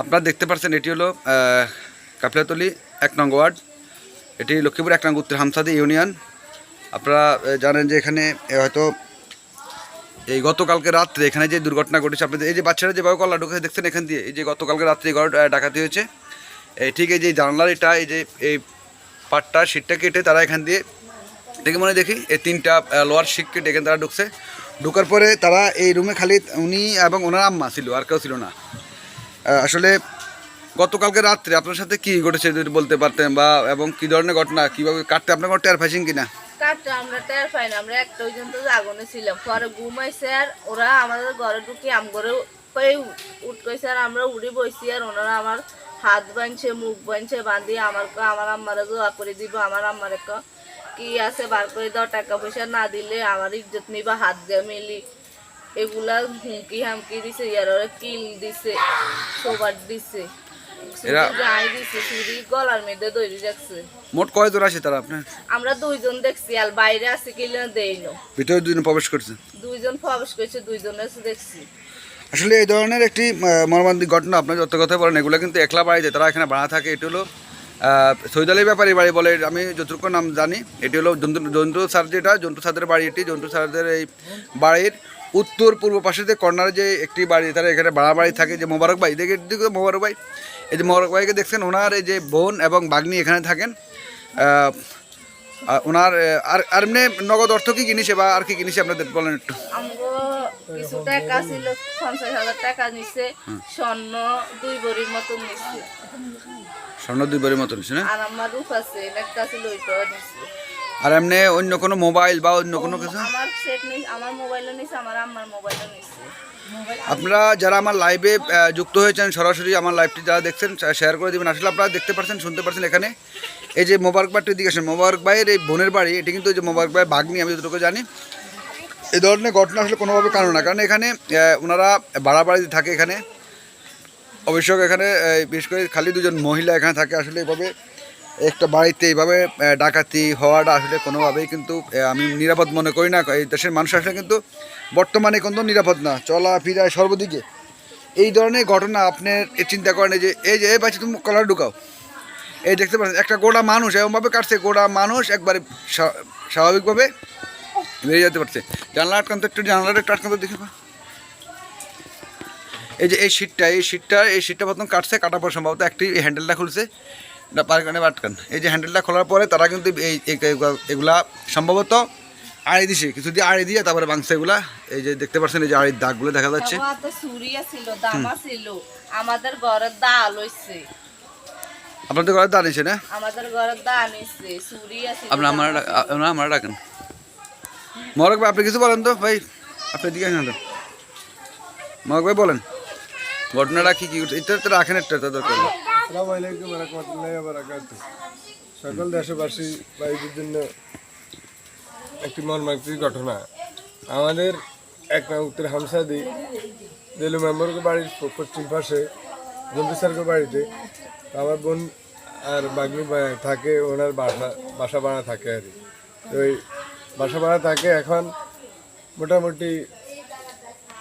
আপনারা দেখতে পাচ্ছেন এটি হলো আহ, কাফিলাতলি এক নং ওয়ার্ড। এটি লক্ষ্মীপুর এক নং উত্তর হামসাদি ইউনিয়ন। আপনারা জানেন যে এখানে হয়তো এই গতকালকে রাত্রে এখানে যে দুর্ঘটনা ঘটেছে আপনাদের এই যে বাচ্চারা যেভাবে কল্লা ঢুকে দেখছেন এখান দিয়ে এই যে গতকালকে রাত্রে ঘর ডাকাতি হয়েছে এই ঠিক এই যে জানলার এটা এই যে এই পাটটা সিটটা কেটে তারা এখান দিয়ে দেখে মনে দেখি এই তিনটা লোয়ার শিক কেটে এখানে তারা ঢুকছে। ঢোকার পরে তারা এই রুমে খালি উনি এবং ওনার আম্মা ছিল আর কেউ ছিল না। আসলে গতকালকে রাত্রে আপনার সাথে কি ঘটেছে যদি বলতে পারতেন বা, এবং কি ধরনের ঘটনা, কীভাবে কাটতে আপনার কোনো টের পাইছেন কিনা? কাটতে আমরা টের আমরা একটা পর্যন্ত আগুনে ছিলাম। পরে ওরা আমাদের ঘরে ঢুকে, আম আমরা আর ওনারা আমার হাত মুখ বাঁধছে, বাঁধি আমার আমার দোয়া করে দিব, আমার আছে, বার করে দাও, টাকা পয়সা না দিলে আমার ইজ্জত নিবা, হাত দিয়ে মিলি। এগুলা হুমকি হামকি দিছে ইয়ার কিল দিছে সোবার দিছে। মোট আছে তারা আপনার? আমরা দুইজন দেখছি আর বাইরে আছে ভিতরে দুজন প্রবেশ করছে? দুইজন প্রবেশ করেছে দুইজন আছে দেখছি। আসলে এই ধরনের একটি মর্মান্তিক ঘটনা আপনার যত কথা বলেন এগুলো কিন্তু একলা বাড়িতে তারা এখানে ভাড়া থাকে এটি হলো সৈদ আলী ব্যাপারী বাড়ি বলে আমি যতটুকু নাম জানি এটি হলো জন্তু জন্তু স্যার যেটা জন্তু স্যারদের বাড়ি এটি জন্তু স্যারদের এই বাড়ির উত্তর পূর্ব পাশে যে কর্নারে যে একটি বাড়ি তারা এখানে ভাড়া বাড়ি থাকে যে মোবারক ভাই দেখে দিকে মোবারক ভাই। এই যে মোবারক ভাইকে দেখছেন ওনার এই যে বোন এবং বাগ্নি এখানে থাকেন। ওনার আর আর এমনি নগদ অর্থ কি কিনেছে বা আর কি কিনেছে আপনাদের বলেন একটু। কিছু টাকা ছিল পঞ্চাশ হাজার টাকা নিছে স্বর্ণ দুই বড়ির মতো নিছে। স্বর্ণ দুই বাড়ির মতো নিচ্ছে না? আর আমার রূপ আছে একটা ছিল ওইটাও নিছে। আর এমনি অন্য কোনো মোবাইল বা অন্য কোনো কিছু? আমার সেট নিস আমার মোবাইলও নিছে আমার আম্মার মোবাইলও নিছে আপনারা যারা আমার লাইভে যুক্ত হয়েছেন সরাসরি আমার লাইভটি যারা দেখছেন শেয়ার করে দেবেন। আসলে আপনারা দেখতে পাচ্ছেন শুনতে পাচ্ছেন এখানে। এই যে মোবারক বাড়ির দিকে আসেন মোবারক ভাইয়ের এই বোনের বাড়ি এটি কিন্তু যে মোবারক ভাইয়ের বাগনি আমি যতটুকু জানি। এই ধরনের ঘটনা আসলে কোনোভাবে কারণ না কারণ এখানে ওনারা ভাড়া বাড়িতে থাকে এখানে। অবশ্য এখানে বিশেষ করে খালি দুজন মহিলা এখানে থাকে আসলে এইভাবে একটা বাড়িতে এইভাবে ডাকাতি হওয়াটা আসলে কোনোভাবেই কিন্তু আমি নিরাপদ মনে করি না। এই দেশের মানুষ আসলে কিন্তু বর্তমানে কিন্তু নিরাপদ না চলাফেরা সর্বদিকে। এই ধরনের ঘটনা আপনি এ চিন্তা করেন যে, এই যে, এই বাচ্চা তুমি কলার ঢুকাও। এই দেখতে পাচ্ছেন, একটা গোটা মানুষ এরকমভাবে কাটছে গোটা মানুষ একবারে স্বা- স্বাভাবিকভাবে বেরিয়ে যেতে পারছে। জানলা আটকান তো একটু, জানলাটা একটু আটকান তো দেখে। এই যে, এই সিটটা এই সিটটা এই সিটটা প্রথম কাটছে, কাটার পর সম্ভবত একটি হ্যান্ডেলটা খুলছে। এটা পারকানে আটকান এই যে হ্যান্ডেলটা খোলার পরে তারা কিন্তু এই এগুলা সম্ভবত আড়ি দিছে। কিছু দিয়ে আড়ি দিয়ে তারপরে মাংস এগুলা। এই যে দেখতে পাচ্ছেন এই যে আড়ির দাগগুলো দেখা যাচ্ছে। আমাদের ঘরের দা লইছে আপনাদের ঘরে দাঁড়িয়েছে না? আমাদের ঘরের দা নিছে সুরিয়া ছিল আপনার আমার আপনার আমার ডাকেন। মরক ভাই আপনি কিছু বলেন তো? ভাই আপনি দিকে তো। মরক ভাই বলেন। ঘটনাটা কি কি এটা তো রাখেন একটা দরকার। আসসালামু আলাইকুম রহমতুল্লাহ সকল দেশবাসী ভাইদের জন্য একটি মর্মান্তিক ঘটনা। আমাদের এক নং উত্তর হামসাদি দেলু মেম্বরকে বাড়ির পশ্চিম পাশে জন্তু স্যারকে বাড়িতে। আমার বোন আর বাগনি থাকে, ওনার বাসা বাসা ভাড়া থাকে আর ওই বাসা ভাড়া থাকে এখন মোটামুটি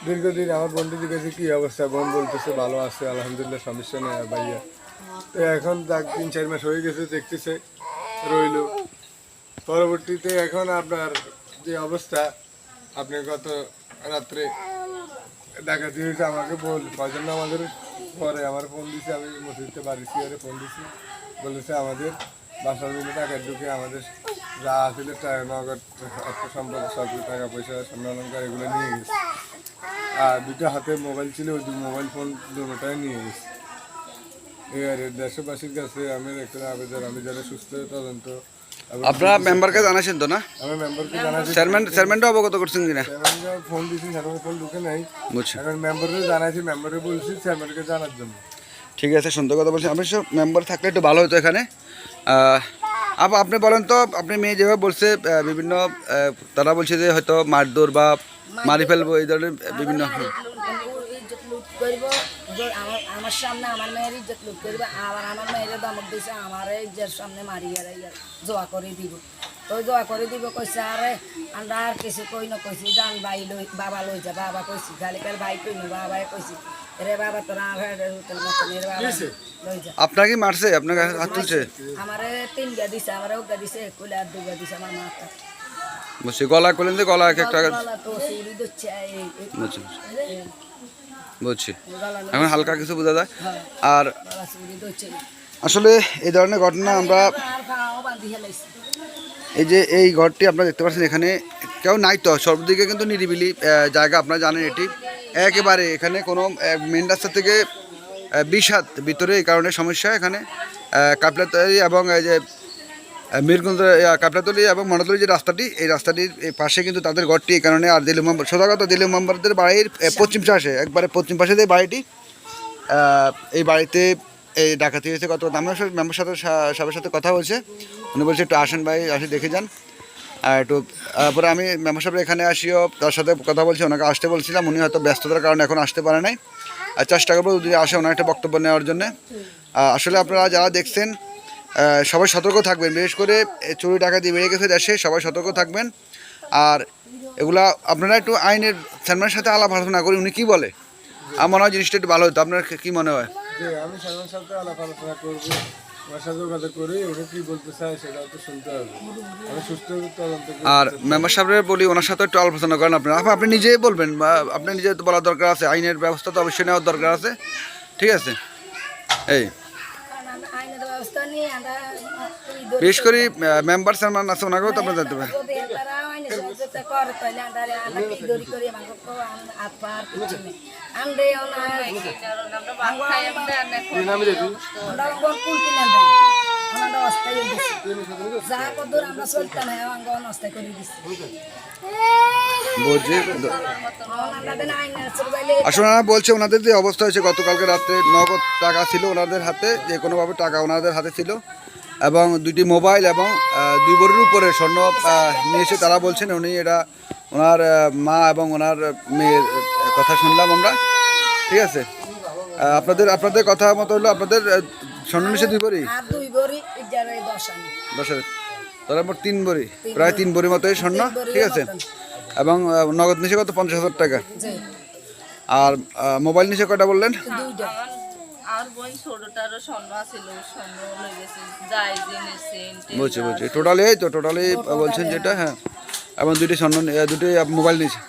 দীর্ঘদিন আমার বোনটি জিজ্ঞেস কি অবস্থা? বোন বলতেছে, ভালো আছে, আলহামদুলিল্লাহ সমস্যা নেই ভাইয়া। এখন যাক তিন, চার মাস হয়ে গেছে, দেখতেছে, রইল। পরবর্তীতে এখন আপনার যে অবস্থা, আপনি গত রাত্রে ডাকাতি হয়েছে, আমাকে বল কজন আমাদের পরে আমার ফোন দিছে, আমি মসজিদে বাড়ি সিয়ারে ফোন দিছি। বলেছে আমাদের বাসার মিলে টাকা ঢুকে আমাদের যা আসলে নগদ, অর্থ সম্পদ, সব টাকা পয়সা, স্বর্ণ অলঙ্কার এগুলো নিয়ে গেছে। আর দুটো হাতে মোবাইল ছিল, ওই মোবাইল ফোন দুটোটাই নিয়ে গেছে। দেশবাসীর কাছে আমি একটা আবেদন আমি যারা সুস্থ তদন্ত এবং আপনারা মেম্বারকে তো না? আমি মেম্বারকে জানাচ্ছি চেয়ারম্যান চেয়ারম্যানটা অবগত করছেন কিনা? চেয়ারম্যানকে ফোন দিয়েছি চেয়ারম্যান ফোন ঢুকে নাই। বুঝছি। এখন মেম্বারকে জানাইছি বলছি চেয়ারম্যানকে জানার জন্য। ঠিক আছে সুন্দর কথা বলছেন অবশ্য মেম্বার থাকলে একটু ভালো হতো এখানে। আপ- আপনি বলেন তো আপনি মেয়ে যেভাবে বলছে বিভিন্ন তারা বলছে যে হয়তো মারধর বা মারি ফেলব এই ধরনের বিভিন্ন আমার সামনে আমার মেয়ের ইজ্জত লুট করব আবার আমার মেয়ের দমক দিছে আমার ইজ্জত সামনে মারিয়ে জোয়া করে দিব। তো জোয়া করে দিব কইছে আরে আমরা আর কিছু কই না কইছি জান ভাই লই বাবা লই যা বাবা কইছি খালি কাল ভাই কই না বাবাই কইছি রে বাবা তোরা হোটেল মতন রে বাবা লই যা। আপনাকে মারছে আপনাকে হাত তুলছে? আমারে তিন গা দিছে আমারে ওগা দিছে কুলে আর দুগা দিছে আমার মাথা। বলছি গলা করলেন যে গলা এক একটা বুঝছি বুঝছি এখন হালকা কিছু বোঝা যায়। আর আসলে এই ধরনের ঘটনা আমরা এই যে এই ঘরটি আপনারা দেখতে পাচ্ছেন এখানে কেউ নাই তো। সর্বদিকে কিন্তু নিরিবিলি জায়গা আপনারা জানেন এটি। একেবারে এখানে কোনো মেন রাস্তা থেকে হাত ভিতরে এই কারণে সমস্যা এখানে। কাপলাতলি এবং এই যে মিরকুন্দ কাপড়াতলি এবং মনতলি যে রাস্তাটি, এই রাস্তাটির, এই পাশে কিন্তু তাদের ঘরটি, এই কারণে আর দিলীপ মেম্বার কথা দিলীপ মেম্বারদের বাড়ির পশ্চিম পাশে, একবারে পশ্চিম পাশে যে বাড়িটি এই বাড়িতে এই ডাকাতি হয়েছে কত আমার সাথে মেম্বার সাথে, সা- সাহেবের সাথে কথা বলছে উনি বলছে, একটু আসেন ভাই, আসে দেখে যান। আর একটু তারপরে আমি মেম্বার সাহেব এখানে আসিও, তার সাথে কথা বলছি, ওনাকে আসতে বলছিলাম। উনি হয়তো ব্যস্ততার কারণে এখন আসতে পারে নাই। আর চেষ্টা করব যদি আসে, ওনার একটা বক্তব্য নেওয়ার জন্য। আসলে আপনারা যারা দেখছেন সবাই সতর্ক থাকবেন বিশেষ করে চুরি টাকা দিয়ে বেড়ে গেছে দেশে সবাই সতর্ক থাকবেন। আর এগুলা আপনারা একটু আইনের চেয়ারম্যানের সাথে আলাপ আলোচনা করি উনি কি বলে? আমার মনে হয় জিনিসটা একটু ভালো হতো আপনার কি মনে হয়? আমি সাথে আলাপ আলোচনা করব। আর মেম্বার সাহেবের বলি ওনার সাথে একটু আলোচনা করেন আপনারা। আপনি- আপনি নিজেই বলবেন বা আপনি নিজে তো বলার দরকার আছে আইনের ব্যবস্থা তো অবশ্যই নেওয়ার দরকার আছে। ঠিক আছে? এই কারণ আমরা আইনের ব্যবস্থা নিয়ে আমরা এই ধরি- বিশেষ করে মেম্বার চেয়ারম্যান আছে ওনাকেও তো আপনার জানতে পারেন। আমরা ওনার অস্থায়ী দিচ্ছে যা কদর আমরা চলতাম হ্যাঁ অঙ্গন অস্থায়ী করে দিচ্ছে বলছি ওনাদের আসলে ওনারা বলছে ওনাদের যে অবস্থা হয়েছে গতকালকে রাত্রে নগদ টাকা ছিল ওনাদের হাতে যে কোনোভাবে টাকা ওনাদের হাতে ছিল। এবং দুটি মোবাইল এবং দুই বড়ির উপরে স্বর্ণ নিয়েছে তারা বলছেন উনি এটা ওনার মা এবং ওনার মেয়ের কথা শুনলাম আমরা। ঠিক আছে? আপনাদের আপনাদের কথা মতো হলো আপনাদের স্বর্ণ নিচে দুই বড়ি? দুই বড়ি দশ আনি। দশের মোট তিন বড়ি প্রায় তিন বড়ি মতোই স্বর্ণ ঠিক আছে? এবং নগদ নিচে কত? পঞ্চাশ হাজার টাকা। আর মোবাইল নিচে কয়টা বললেন? বলছি বলছি টোটালি এই তো টোটালি বলছেন যেটা হ্যাঁ। এবং দুটি স্বর্ণ দুটি মোবাইল নিয়েছে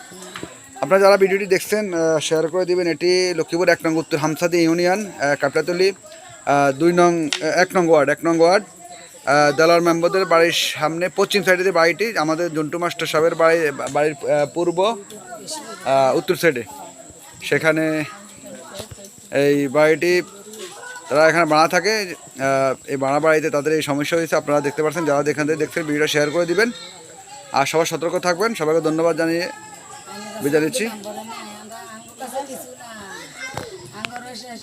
আপনারা যারা ভিডিওটি দেখছেন শেয়ার করে দিবেন, এটি লক্ষ্মীপুর এক নং উত্তর হামসাদি ইউনিয়ন কাপড়াতলি দুই নং এক নং ওয়ার্ড, এক নং ওয়ার্ড দেলার মেম্বারদের বাড়ির সামনে, পশ্চিম সাইডে বাড়িটি, আমাদের জন্টু মাস্টার সাহেবের বাড়ি, বাড়ির পূর্ব উত্তর সাইডে সেখানে এই বাড়িটি তারা এখানে বাড়া থাকে এই বাড়া বাড়িতে তাদের এই সমস্যা হয়েছে, আপনারা দেখতে পাচ্ছেন, যারা এখান থেকে দেখছেন, ভিডিওটা শেয়ার করে দিবেন। আর সবাই সতর্ক থাকবেন, সবাইকে ধন্যবাদ জানিয়ে বিদায় দিচ্ছি শেষ